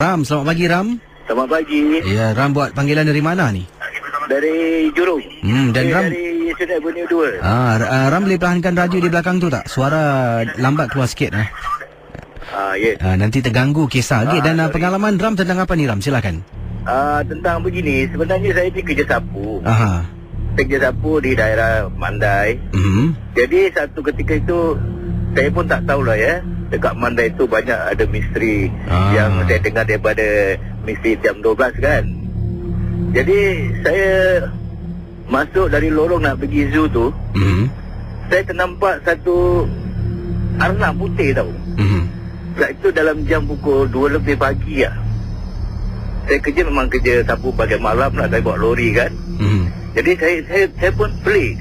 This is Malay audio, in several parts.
Ram, selamat pagi Ram. Selamat pagi. Ya, Ram buat panggilan dari mana ni? Dari Jurong. Hmm, dan Eh, Ram Dari Sungai Avenue 2. Ah, ah, Ram boleh perlahankan radio di belakang tu tak? Suara lambat keluar sikit eh. Ah, ya. Ah, nanti terganggu kisah lagi Ah, dan ah, sorry. pengalaman Ram tentang apa ni Ram? Silakan. Ah, tentang begini, sebenarnya saya ni kerja sapu. Aha. Kerja sapu di daerah Mandai. Hmm. Jadi satu ketika itu, saya pun tak tahulah ya. Dekat Mandai itu banyak ada misteri Ah. yang saya dengar daripada misteri jam 12 kan. Jadi saya masuk dari lorong nak pergi zoo tu, Hmm. saya ternampak satu arnab putih tau. Hmm. Saat itu dalam jam pukul 2 lebih pagi lah. Saya kerja memang kerja sapu bagian malam lah. Saya bawa lori kan. Hmm. Jadi saya saya, saya pun pelik.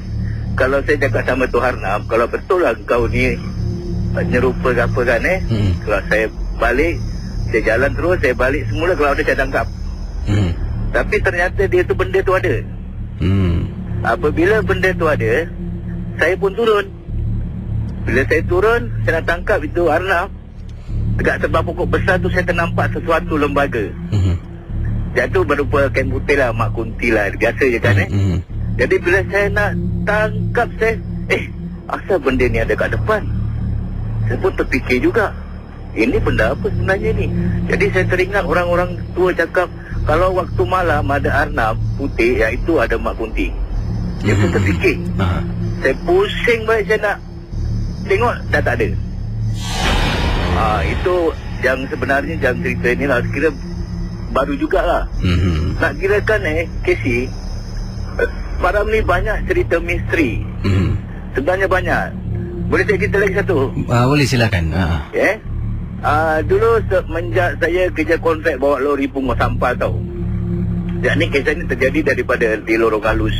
Kalau saya cakap sama tu Harnam, kalau betul lah kau ni nyerupa ke apa kan eh. Hmm. Kalau saya balik, saya jalan terus, saya balik semula kalau ada saya tangkap. Hmm. Tapi ternyata dia tu benda tu ada. Hmm. Apabila benda tu ada, saya pun turun. Bila saya turun, saya nak tangkap itu Arnab. Dekat sebelah pokok besar tu saya ternampak sesuatu lembaga. Hmm. Dia tu berupa kain putih lah, mak kunti lah. Biasa je kan eh. Hmm. Jadi bila saya nak tangkap saya, eh, asal benda ni ada kat depan? Saya pun terfikir juga. Ini benda apa sebenarnya ni? Jadi saya teringat orang-orang tua cakap, kalau waktu malam ada Arnab putih, iaitu ada mak kunti. Dia pun Hmm. terfikir. Ah. Saya pusing balik saya nak tengok dah tak ada. Ah itu yang sebenarnya yang cerita ni lah kira baru jugalah. Hmm. Nak kirakan eh Casey eh, Malam ni banyak cerita misteri Hmm. Sebenarnya banyak Boleh saya cerita lagi satu Ah, boleh silakan. Ah. Ya uh, Dulu semenjak saya kerja kontrak bawa lori pungut sampah tau Yang ni kisah ni terjadi daripada di lorong halus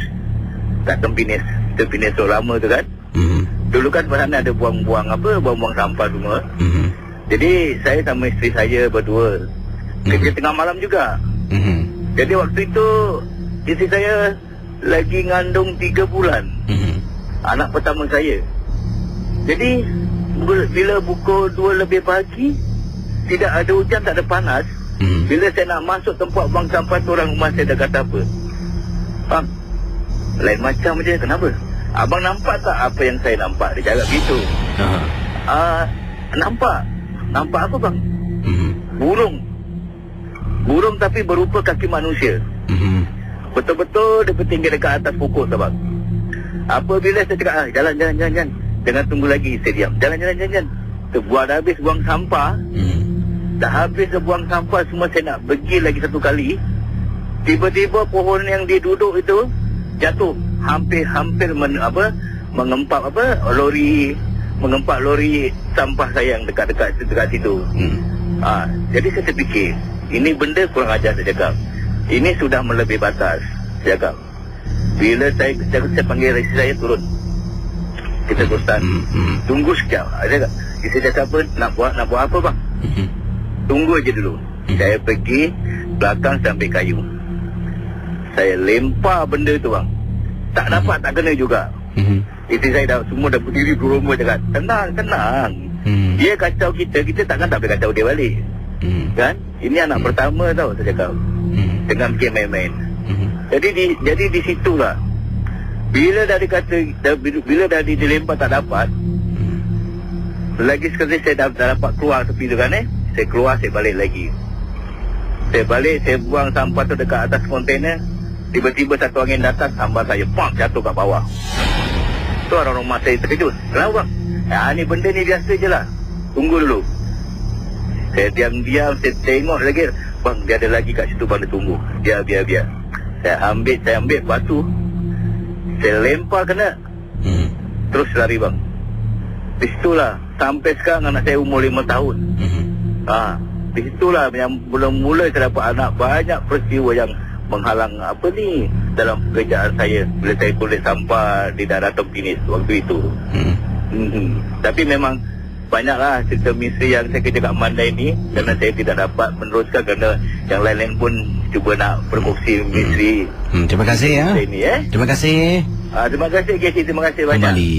Kat Tempinis Tempinis tu lama tu kan Hmm. Dulu kan sana ada buang-buang apa Buang-buang sampah semua Hmm. Jadi saya sama isteri saya berdua Kerja tengah malam juga Hmm. Jadi waktu itu isteri saya lagi ngandung 3 bulan Hmm. anak pertama saya. Jadi bila pukul 2 lebih pagi tidak ada hujan tak ada panas. Hmm. Bila saya nak masuk tempat buang sampah tu orang rumah saya dah kata apa? Bang, lain macam je kenapa? Abang nampak tak apa yang saya nampak? Dia cakap gitu. Ah. Ah, nampak. Nampak apa bang? Hmm. Burung. Burung tapi berupa kaki manusia. Hmm. Betul-betul dia bertinggi dekat atas pokok tu bang. Apabila saya cakap, ah, jalan, jalan, jalan, jalan. Jangan tunggu lagi, saya diam. Jalan, jalan, jalan, jalan. Terbuat dah habis buang sampah. Hmm. Dah habis dah buang sampah semua saya nak pergi lagi satu kali. Tiba-tiba pohon yang dia duduk itu jatuh. Hampir-hampir men, apa, mengempak apa, lori, mengempak lori sampah saya yang dekat-dekat dekat situ. Hmm. Ah, jadi saya terfikir, ini benda kurang ajar saya cakap. Ini sudah melebihi batas, saya cakap. Bila saya, saya, saya panggil isteri saya turun. Kita terusan. Hmm. Hmm. Tunggu sekejap. Saya cakap, isteri cakap apa, nak buat, nak buat apa bang? Hmm. Tunggu je dulu. Saya pergi belakang sampai kayu. Saya lempar benda tu bang. Tak dapat, tak kena juga. Hmm. Isteri saya dah semua dah berdiri berumur cakap, tenang, tenang. Hmm. Dia kacau kita, kita takkan tak boleh kacau dia balik. Hmm. Kan? Ini anak pertama tau saya cakap. Hmm. Dengan game main-main. Hmm. Jadi di jadi di situlah. Bila dah dikata bila dah di- dilempar tak dapat, lagi sekali saya dah, dah dapat keluar tepi tu kan eh. Saya keluar saya balik lagi. Saya balik saya buang sampah tu dekat atas kontainer. Tiba-tiba satu angin datang sambar saya pam jatuh kat bawah. Tu orang rumah saya terkejut. Kenapa bang? Ya ni benda ni biasa je lah. Tunggu dulu. Saya diam-diam, saya tengok lagi. Bang, dia ada lagi kat situ bang dia tunggu. Biar, biar, biar. Saya ambil, saya ambil batu. Saya lempar kena. Hmm. Terus lari bang. Di situlah. Sampai sekarang anak saya umur lima tahun. Hmm. Ha, di situlah yang belum mula saya dapat anak. Banyak peristiwa yang menghalang apa ni dalam pekerjaan saya. Bila saya kulit sampah di daerah Tempinis waktu itu. Hmm. Hmm. Tapi memang banyaklah cerita misteri yang saya kerja kat Mandai ni kerana saya tidak dapat meneruskan kerana yang lain-lain pun cuba nak berkongsi misteri Hmm. Terima kasih ya. saya ni eh. Terima kasih. Ah, terima kasih Casey, terima kasih banyak. Kembali.